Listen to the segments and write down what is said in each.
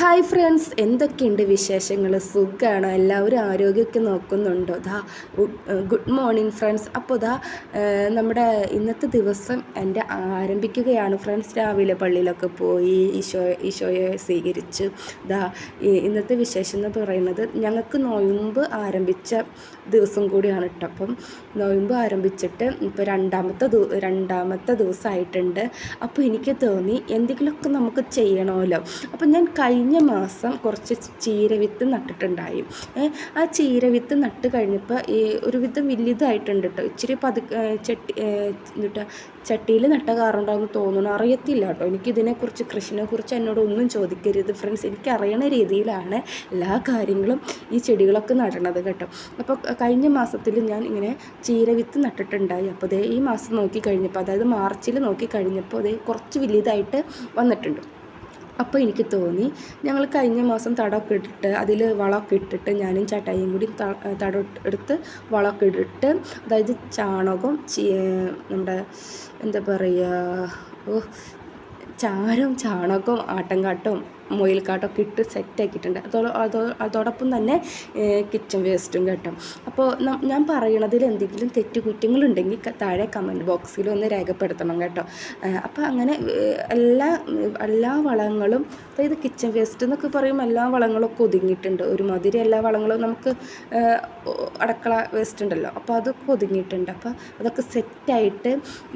Hi friends എന്തൊക്കെയുണ്ട് വിശേഷങ്ങൾ സുഖമാണോ എല്ലാവരും ആരോഗ്യമൊക്കെ നോക്കുന്നുണ്ടോ? ദാ ഗുഡ് മോർണിംഗ് ഫ്രണ്ട്സ് അപ്പോൾ ദാ നമ്മുടെ ഇന്നത്തെ ദിവസം എന്റെ ആരംഭിക്കുകയാണ് ഫ്രണ്ട്സ് രാവിലെ പള്ളിയിലൊക്കെ പോയി ഈശോ ഈശോയെ സ്വീകരിച്ച്. ദാ ഇന്നത്തെ വിശേഷം എന്ന് പറയുന്നത് ഞങ്ങൾക്ക് നോയമ്പ് ആരംഭിച്ച ദിവസം കൂടിയാണ് കേട്ടോ അപ്പം നോയമ്പ് ആരംഭിച്ചിട്ട് ഇപ്പോൾ രണ്ടാമത്തെ രണ്ടാമത്തെ ദിവസമായിട്ടുണ്ട്. അപ്പോൾ എനിക്ക് തോന്നി എന്തെങ്കിലുമൊക്കെ നമുക്ക് ചെയ്യണമല്ലോ. അപ്പം ഞാൻ കഴിഞ്ഞ മാസം കുറച്ച് ചീരവിത്ത് നട്ടിട്ടുണ്ടായി. ആ ചീരവിത്ത് നട്ട് കഴിഞ്ഞപ്പോൾ ഈ ഒരുവിധം വലിയതായിട്ടുണ്ട് കേട്ടോ ഇച്ചിരി പതുക്കെ ചട്ടി എന്നിട്ട് ചട്ടിയിൽ നട്ട കാറുണ്ടാവുമെന്ന് തോന്നുന്നു. അറിയത്തില്ല കേട്ടോ എനിക്കിതിനെക്കുറിച്ച് കൃഷിനെക്കുറിച്ച് എന്നോട് ഒന്നും ചോദിക്കരുത് ഫ്രണ്ട്സ്. എനിക്കറിയണ രീതിയിലാണ് എല്ലാ കാര്യങ്ങളും ഈ ചെടികളൊക്കെ നടണത് കേട്ടോ. അപ്പോൾ കഴിഞ്ഞ മാസത്തിൽ ഞാൻ ഇങ്ങനെ ചീരവിത്ത് നട്ടിട്ടുണ്ടായി. അപ്പോൾ ദേ ഈ മാസം നോക്കി കഴിഞ്ഞപ്പോൾ അതായത് മാർച്ചിൽ നോക്കി കഴിഞ്ഞപ്പോൾ അതേ കുറച്ച് വലിയതായിട്ട് വന്നിട്ടുണ്ട്. അപ്പോൾ എനിക്ക് തോന്നി ഞങ്ങൾ കഴിഞ്ഞ മാസം തടമൊക്കെ ഇട്ടിട്ട് അതിൽ വളമൊക്കെ ഇട്ടിട്ട് ഞാനും ചട്ടായിയും കൂടി തടം എടുത്ത് വളമൊക്കെ ഇട്ടിട്ട് അതായത് ചാണകവും നമ്മുടെ എന്താ പറയുക ഓ ചാരവും ചാണകവും ആട്ടൻകാട്ടവും മുയൽക്കാട്ടൊക്കെ ഇട്ട് സെറ്റാക്കിയിട്ടുണ്ട് അതോ അതോ അതോടൊപ്പം തന്നെ കിച്ചൺ വേസ്റ്റും കേട്ടോ. അപ്പോൾ ഞാൻ പറയണതിൽ എന്തെങ്കിലും തെറ്റുകുറ്റങ്ങളുണ്ടെങ്കിൽ താഴെ കമന്റ് ബോക്സിൽ ഒന്ന് രേഖപ്പെടുത്തണം കേട്ടോ. അപ്പോൾ അങ്ങനെ എല്ലാ എല്ലാ വളങ്ങളും അതായത് കിച്ചൺ വേസ്റ്റ് എന്നൊക്കെ പറയുമ്പോൾ എല്ലാ വളങ്ങളൊക്കെ ഒതുങ്ങിയിട്ടുണ്ട്. ഒരുമാതിരി എല്ലാ വളങ്ങളും നമുക്ക് അടക്കള വേസ്റ്റ് ഉണ്ടല്ലോ. അപ്പോൾ അതൊക്കെ ഒതുങ്ങിയിട്ടുണ്ട്. അപ്പോൾ അതൊക്കെ സെറ്റായിട്ട്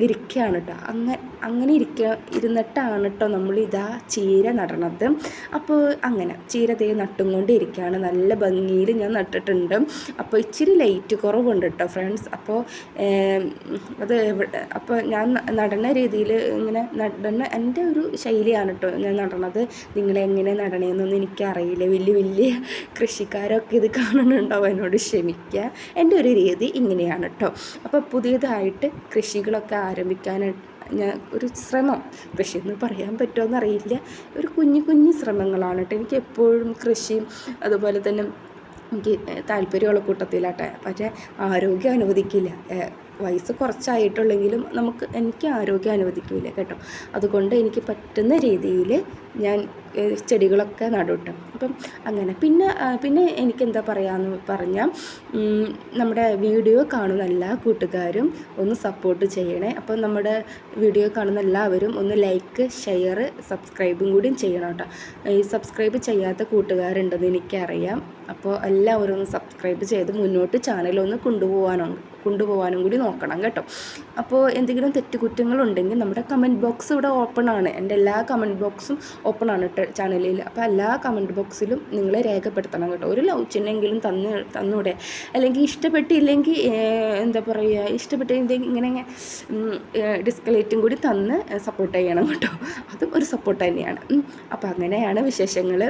ഇരിക്കുകയാണ് കേട്ടോ. അങ്ങനെ അങ്ങനെ ഇരിക്കുക ഇരുന്നിട്ടാണ് കേട്ടോ നമ്മൾ ഇതാ ചീര നടണത്. അപ്പോൾ അങ്ങനെ ചീര ദേ നട്ടും കൊണ്ടിരിക്കുകയാണ് നല്ല ഭംഗിയിൽ ഞാൻ നട്ടിട്ടുണ്ട്. അപ്പോൾ ഇച്ചിരി ലൈറ്റ് കുറവുണ്ട് കേട്ടോ ഫ്രണ്ട്സ് അപ്പോൾ അത് അപ്പോൾ ഞാൻ നടന്ന രീതിയിൽ ഇങ്ങനെ നടന്ന എന്റെ ഒരു ശൈലിയാണ് കേട്ടോ ഞാൻ നടണത്. നിങ്ങളെങ്ങനെ നടണേന്നൊന്നും എനിക്കറിയില്ല. വലിയ വലിയ കൃഷിക്കാരൊക്കെ ഇത് കാണുന്നുണ്ടാവും എന്നോട് ക്ഷമിക്കുക എന്റെ ഒരു രീതി ഇങ്ങനെയാണ് കേട്ടോ. അപ്പോൾ പുതിയതായിട്ട് കൃഷികളൊക്കെ ആരംഭിക്കാനായിട്ട് ഞാൻ ഒരു ശ്രമം. പക്ഷേ ഇന്ന് പറയാൻ പറ്റുമോ അറിയില്ല ഒരു കുഞ്ഞു കുഞ്ഞു ശ്രമങ്ങളാണ് കേട്ടോ. എനിക്ക് എപ്പോഴും കൃഷിയും അതുപോലെ തന്നെ എനിക്ക് താല്പര്യമുള്ള കൂട്ടത്തിലാട്ടെ. പക്ഷേ ആരോഗ്യം അനുവദിക്കില്ല. വയസ്സ് കുറച്ചായിട്ടുള്ളെങ്കിലും നമുക്ക് എനിക്ക് ആരോഗ്യം അനുവദിക്കില്ല കേട്ടോ. അതുകൊണ്ട് എനിക്ക് പറ്റുന്ന രീതിയിൽ ഞാൻ ചെടികളൊക്കെ നടും അപ്പം അങ്ങനെ. പിന്നെ പിന്നെ എനിക്ക് എന്താ പറയാന്ന് പറഞ്ഞാൽ നമ്മുടെ വീഡിയോ കാണുന്ന എല്ലാ കൂട്ടുകാരും ഒന്ന് സപ്പോർട്ട് ചെയ്യണേ. അപ്പം നമ്മുടെ വീഡിയോ കാണുന്ന എല്ലാവരും ഒന്ന് ലൈക്ക് ഷെയർ സബ്സ്ക്രൈബും കൂടി ചെയ്യണം കേട്ടോ. ഈ സബ്സ്ക്രൈബ് ചെയ്യാത്ത കൂട്ടുകാരുണ്ടെന്ന് എനിക്കറിയാം. അപ്പോൾ എല്ലാവരും ഒന്ന് സബ്സ്ക്രൈബ് ചെയ്ത് മുന്നോട്ട് ചാനലൊന്ന് കൊണ്ടുപോകാനും കൊണ്ടുപോകാനും കൂടി നോക്കണം കേട്ടോ. അപ്പോൾ എന്തെങ്കിലും തെറ്റുകുറ്റങ്ങളുണ്ടെങ്കിൽ നമ്മുടെ കമന്റ് ബോക്സ് ഇവിടെ ഓപ്പൺ ആണ്. എന്റെ എല്ലാ കമന്റ് ബോക്സും ഓപ്പൺ ആണ് ചാനലിൽ. അപ്പോൾ എല്ലാ കമന്റ് ബോക്സിലും നിങ്ങൾ രേഖപ്പെടുത്തണം കേട്ടോ. ഒരു ലവ് ചിഹ്നെങ്കിലും തന്ന് തന്നൂടെ. അല്ലെങ്കിൽ ഇഷ്ടപ്പെട്ടില്ലെങ്കിൽ എന്താ പറയുക ഇഷ്ടപ്പെട്ടില്ലെങ്കിൽ ഇങ്ങനെ ഡിസ്കലേറ്റും കൂടി തന്ന് സപ്പോർട്ട് ചെയ്യണം കേട്ടോ. അതും ഒരു സപ്പോർട്ട് തന്നെയാണ്. അപ്പോൾ അങ്ങനെയാണ് വിശേഷങ്ങൾ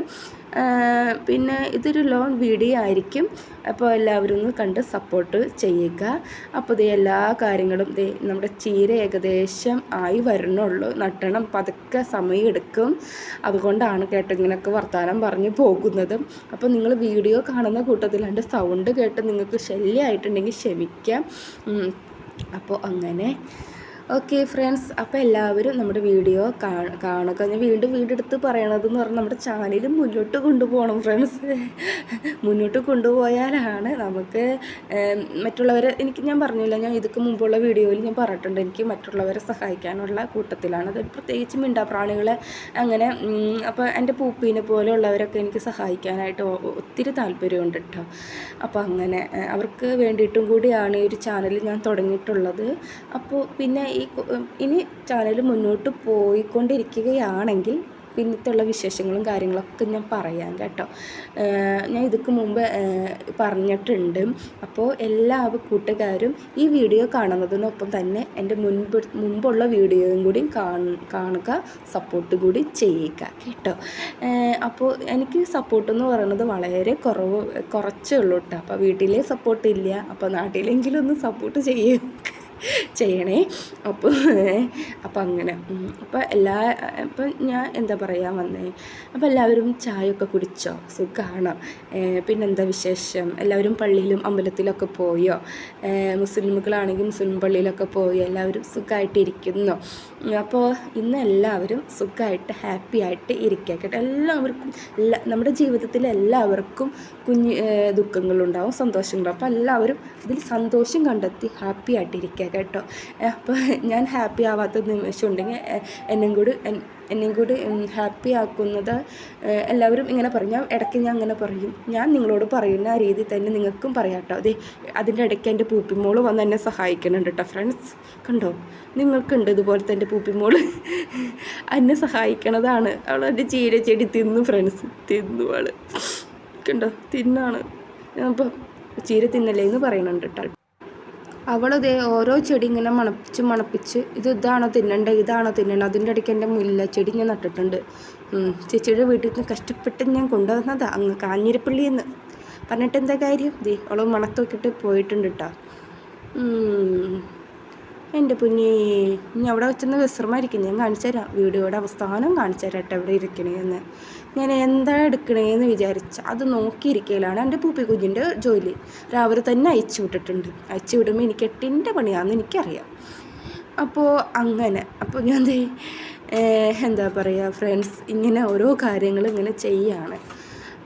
പിന്നെ ഇതൊരു ലോൺ വീഡിയോ ആയിരിക്കും. അപ്പോൾ എല്ലാവരും ഒന്ന് കണ്ട് സപ്പോർട്ട് ചെയ്യുക. അപ്പോൾ ഇത് എല്ലാ കാര്യങ്ങളും ദേ നമ്മുടെ ചീര ഏകദേശം ആയി വരണുള്ളൂ. നട്ടണം പതുക്കെ സമയമെടുക്കും. അതുകൊണ്ടാണ് കേട്ടോ ഇങ്ങനെയൊക്കെ വർത്തമാനം പറഞ്ഞ് പോകുന്നതും. അപ്പോൾ നിങ്ങൾ വീഡിയോ കാണുന്ന കൂട്ടത്തിൽ എന്റെ സൗണ്ട് കേട്ട് നിങ്ങൾക്ക് ശല്യമായിട്ടുണ്ടെങ്കിൽ ക്ഷമിക്കാം. അപ്പോൾ അങ്ങനെ. ഓക്കെ ഫ്രണ്ട്സ് അപ്പോൾ എല്ലാവരും നമ്മുടെ വീഡിയോ കാണുക. ഞാൻ വീണ്ടും എടുത്ത് പറയണതെന്ന് പറഞ്ഞാൽ നമ്മുടെ ചാനൽ മുന്നോട്ട് കൊണ്ടുപോകണം ഫ്രണ്ട്സ് മുന്നോട്ട് കൊണ്ടുപോയാലാണ് നമുക്ക് മറ്റുള്ളവരെ എനിക്ക് ഞാൻ പറഞ്ഞില്ല ഞാൻ ഇതൊക്കെ മുമ്പുള്ള വീഡിയോയിൽ ഞാൻ പറഞ്ഞിട്ടുണ്ട് എനിക്ക് മറ്റുള്ളവരെ സഹായിക്കാനുള്ള കൂട്ടത്തിലാണ്. അത് പ്രത്യേകിച്ച് മിണ്ടാപ്രാണികളെ അങ്ങനെ അപ്പോൾ എന്റെ പൂപ്പീനെ പോലെയുള്ളവരൊക്കെ എനിക്ക് സഹായിക്കാനായിട്ട് ഒത്തിരി താല്പര്യമുണ്ട് കേട്ടോ അപ്പോൾ അങ്ങനെ അവർക്ക് വേണ്ടിയിട്ടും കൂടിയാണ് ഈ ഒരു ചാനൽ ഞാൻ തുടങ്ങിയിട്ടുള്ളത്. അപ്പോൾ പിന്നെ ഈ ഇനി ചാനൽ മുന്നോട്ട് പോയിക്കൊണ്ടിരിക്കുകയാണെങ്കിൽ പിന്നത്തുള്ള വിശേഷങ്ങളും കാര്യങ്ങളൊക്കെ ഞാൻ പറയാം കേട്ടോ. ഞാൻ ഇതിക്ക് മുമ്പ് പറഞ്ഞിട്ടുണ്ട്. അപ്പോൾ എല്ലാ കൂട്ടുകാരും ഈ വീഡിയോ കാണുന്നതിനൊപ്പം തന്നെ എന്റെ മുൻപ് മുമ്പുള്ള വീഡിയോയും കൂടി കാണ- കാണുക സപ്പോർട്ട് കൂടി ചെയ്യുക കേട്ടോ. അപ്പോൾ എനിക്ക് സപ്പോർട്ട് എന്ന് പറയുന്നത് വളരെ കുറവ് കുറച്ചേ ഉള്ളൂ കേട്ടോ. അപ്പോൾ വീട്ടിലെ സപ്പോർട്ട് ഇല്ല. അപ്പോൾ നാട്ടിലെങ്കിലും ഒന്ന് സപ്പോർട്ട് ചെയ്യും. ചെയ്യണേ. അപ്പോൾ അപ്പോൾ അങ്ങനെ. അപ്പം എല്ലാ ഇപ്പം ഞാൻ എന്താ പറയാൻ വന്നേ? അപ്പോൾ എല്ലാവരും ചായയൊക്കെ കുടിച്ചോ? സുഖമാണ് പിന്നെന്താ വിശേഷം? എല്ലാവരും പള്ളിയിലും അമ്പലത്തിലൊക്കെ പോയോ? മുസ്ലിമുകളാണെങ്കിൽ മുസ്ലിം പള്ളിയിലൊക്കെ പോയി? എല്ലാവരും സുഖമായിട്ടിരിക്കുന്നു അപ്പോൾ ഇന്ന് എല്ലാവരും സുഖമായിട്ട് ഹാപ്പി ആയിട്ട് ഇരിക്കുക കേട്ടോ. എല്ലാവർക്കും എല്ലാ നമ്മുടെ ജീവിതത്തിൽ എല്ലാവർക്കും കുഞ്ഞ് ദുഃഖങ്ങളുണ്ടാവും സന്തോഷങ്ങളുണ്ടാവും. അപ്പോൾ എല്ലാവരും ഇതിൽ സന്തോഷം കണ്ടെത്തി ഹാപ്പി ആയിട്ട് ഇരിക്കുക കേട്ടോ. അപ്പോൾ ഞാൻ ഹാപ്പി ആവാത്ത നിമിഷം ഉണ്ടെങ്കിൽ എന്നെയും കൂടി എന്നെയും കൂടി ഹാപ്പി ആക്കുന്നത് എല്ലാവരും ഇങ്ങനെ പറയും. ഞാൻ ഇടയ്ക്ക് ഞാൻ അങ്ങനെ പറയും. ഞാൻ നിങ്ങളോട് പറയുന്ന രീതി തന്നെ നിങ്ങൾക്കും പറയാം കേട്ടോ. അതെ അതിന്റെ ഇടയ്ക്ക് എന്റെ പൂപ്പിമോൾ വന്ന് എന്നെ സഹായിക്കുന്നുണ്ട് കേട്ടോ ഫ്രണ്ട്സ് കണ്ടോ? നിങ്ങൾക്കുണ്ട് ഇതുപോലത്തെ എന്റെ പൂപ്പിമോൾ. എന്നെ സഹായിക്കണതാണ്. അവൾ എന്റെ ചീരച്ചെടി തിന്നു ഫ്രണ്ട്സ് തിന്നു അവൾ കണ്ടോ? തിന്നാണ്. അപ്പം ചീര തിന്നല്ലേ എന്ന് പറയുന്നുണ്ട് കേട്ടോ. അവളതേ ഓരോ ചെടി ഇങ്ങനെ മണപ്പിച്ച് മണപ്പിച്ച് ഇത് ഇതാണോ തിന്നണ്ടേ ഇതാണോ തിന്നണ്ടേ അതിന്റെ ഇടയ്ക്ക് എന്റെ മുല്ല ചെടി ഞാൻ നട്ടിട്ടുണ്ട് ചേച്ചിയുടെ വീട്ടിൽ നിന്ന് കഷ്ടപ്പെട്ട് ഞാൻ കൊണ്ടുവന്നതാ അങ്ങ് കാഞ്ഞിരപ്പള്ളിയിൽ നിന്ന് പറഞ്ഞിട്ട് എന്താ കാര്യം? ദേ അവൾ മണത്തൊക്കിട്ട് പോയിട്ടുണ്ട് കേട്ടോ എന്റെ കുഞ്ഞേ ഇനി അവിടെ വെച്ചൊന്ന് വിശ്രമമായിരിക്കും. ഞാൻ കാണിച്ചു തരാം വീഡിയോയുടെ അവസാനം കാണിച്ചു തരാം കേട്ടോ എവിടെ ഇരിക്കണേന്ന്. ഞാൻ എന്താ എടുക്കണേന്ന് വിചാരിച്ച അത് നോക്കിയിരിക്കലാണ് എന്റെ പൂപ്പി കുഞ്ഞിന്റെ ജോലി. രാവിലെ തന്നെ അയച്ചു വിട്ടിട്ടുണ്ട്. അയച്ചു വിടുമ്പോൾ എനിക്ക് എട്ടിന്റെ പണിയാണെന്ന് എനിക്കറിയാം. അപ്പോൾ അങ്ങനെ. അപ്പോൾ ഞാൻ എന്താ പറയുക ഫ്രണ്ട്സ് ഇങ്ങനെ ഓരോ കാര്യങ്ങൾ ഇങ്ങനെ ചെയ്യാണ്.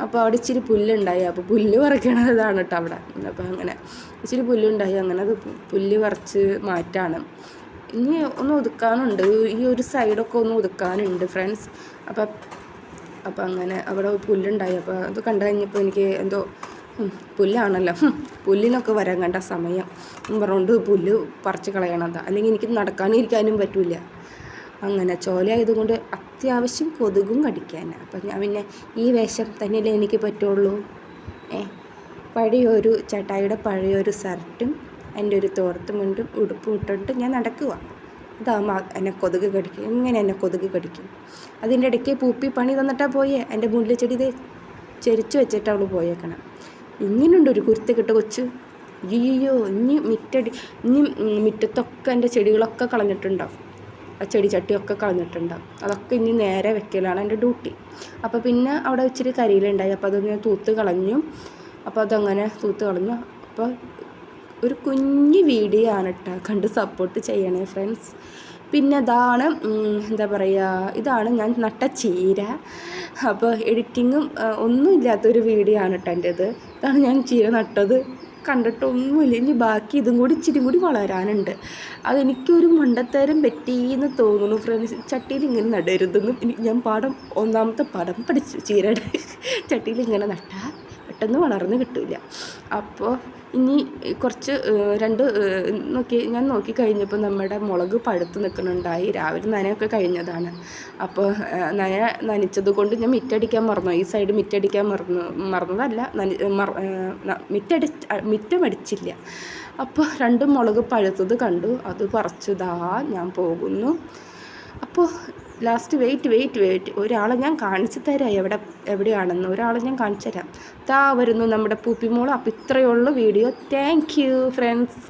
അപ്പോൾ അവിടെ ഇച്ചിരി പുല്ലുണ്ടായി. അപ്പോൾ പുല്ല് പറിക്കണതാണ് കേട്ടോ അവിടെ. അപ്പോൾ അങ്ങനെ ഇച്ചിരി പുല്ലുണ്ടായി. അങ്ങനെ അത് പുല്ല് പറിച്ച് മാറ്റാണ്. ഇനി ഒന്ന് ഒതുക്കാനുണ്ട്. ഈ ഒരു സൈഡൊക്കെ ഒന്ന് ഒതുക്കാനുണ്ട് ഫ്രണ്ട്സ് അപ്പം അപ്പം അങ്ങനെ അവിടെ പുല്ലുണ്ടായി. അപ്പോൾ അത് കണ്ടു കഴിഞ്ഞപ്പോൾ എനിക്ക് എന്തോ പുല്ലാണല്ലോ. പുല്ലിനൊക്കെ വരാൻ കണ്ട സമയം. പറഞ്ഞുകൊണ്ട് പുല്ല് പറിച്ച് കളയണതാ അല്ലെങ്കിൽ എനിക്ക് നടക്കാനും ഇരിക്കാനും പറ്റില്ല. അങ്ങനെ ചോലയായതുകൊണ്ട് അത്യാവശ്യം കൊതുകും കടിക്കാൻ അപ്പം ഞാൻ പിന്നെ ഈ വേഷം തന്നെയല്ലേ എനിക്ക് പറ്റുള്ളൂ. ഏ പഴയൊരു ചേട്ടായിയുടെ പഴയൊരു ഷർട്ടും എന്റെ ഒരു തോർത്തുമുണ്ടും ഉടുപ്പും ഇട്ടിട്ട് ഞാൻ നടക്കുക ഇതാകുമ്പോൾ എന്നെ കൊതുക് കടിക്കും. എങ്ങനെ എന്നെ കൊതുക് കടിക്കും? അതിന്റെ ഇടയ്ക്ക് പൂപ്പി പണി തന്നിട്ടാ പോയേ. എന്റെ മുല്ല ചെടി ഇത് ചെരിച്ചു വെച്ചിട്ട് അവൾ പോയേക്കണം. ഇങ്ങനെയുണ്ട് ഒരു കുരുത്ത് കിട്ട കൊച്ചു. അയ്യോ ഇനി മിറ്റടി ഇനി മുറ്റത്തൊക്കെ എന്റെ ചെടികളൊക്കെ കളഞ്ഞിട്ടുണ്ടാവും. ആ ചെടി ചട്ടിയൊക്കെ കളഞ്ഞിട്ടുണ്ടാവും. അതൊക്കെ ഇനി നേരെ വെക്കലാണ് എന്റെ ഡ്യൂട്ടി. അപ്പോൾ പിന്നെ അവിടെ ഇച്ചിരി കരിയിലുണ്ടായി അപ്പോൾ അതൊന്ന് തൂത്ത് കളഞ്ഞു. അപ്പോൾ അതങ്ങനെ തൂത്ത് കളഞ്ഞു. അപ്പോൾ ഒരു കുഞ്ഞു വീഡിയോ ആണ് കേട്ടോ കണ്ട് സപ്പോർട്ട് ചെയ്യണേ ഫ്രണ്ട്സ് പിന്നെ അതാണ് എന്താ പറയുക ഇതാണ് ഞാൻ നട്ട ചീര. അപ്പോൾ എഡിറ്റിങ്ങും ഒന്നും ഇല്ലാത്തൊരു വീഡിയോ ആണ് കേട്ടോ എന്റേത് ഇതാണ് ഞാൻ ചീര നട്ടത്. കണ്ടിട്ടൊന്നുമില്ല. ഇനി ബാക്കി ഇതും കൂടി ഇച്ചിരി കൂടി വളരാനുണ്ട്. അതെനിക്കൊരു മണ്ടത്തരം പറ്റിയെന്ന് തോന്നുന്നു ഫ്രണ്ട്സ് ചട്ടിയിൽ ഇങ്ങനെ നടരുതെന്ന് ഞാൻ പാഠം ഒന്നാമത്തെ പാഠം പഠിച്ചു ചീരയുടെ. ചട്ടിയിൽ ഇങ്ങനെ നട്ടാൽ പെട്ടെന്ന് വളർന്ന് കിട്ടില്ല അപ്പോൾ ഇനി കുറച്ച് രണ്ട് നോക്കി ഞാൻ നോക്കി കഴിഞ്ഞപ്പോൾ നമ്മുടെ മുളക് പഴുത്ത് നിൽക്കുന്നുണ്ടായി. രാവിലെ നനയൊക്കെ കഴിഞ്ഞതാണ്. അപ്പോൾ നന നനച്ചത് കൊണ്ട് ഞാൻ മിറ്റടിക്കാൻ മറന്നു. ഈ സൈഡ് മിറ്റടിക്കാൻ മറന്നു മറന്നതല്ല നന മിറ്റടി മിറ്റമടിച്ചില്ല. അപ്പോൾ രണ്ട് മുളക് പഴുത്തത് കണ്ടു. അത് പറിച്ചതാ ഞാൻ പോകുന്നു. അപ്പോൾ ലാസ്റ്റ് വെയിറ്റ് വെയിറ്റ് വെയിറ്റ്. ഒരാളെ ഞാൻ കാണിച്ചു തരാം എവിടെ എവിടെയാണെന്ന്. ഒരാളെ ഞാൻ കാണിച്ചു തരാം. താ വരുന്നു നമ്മുടെ പൂപ്പിമോൾ അപ്പം ഇത്രയേ ഉള്ളൂ വീഡിയോ. Thank you friends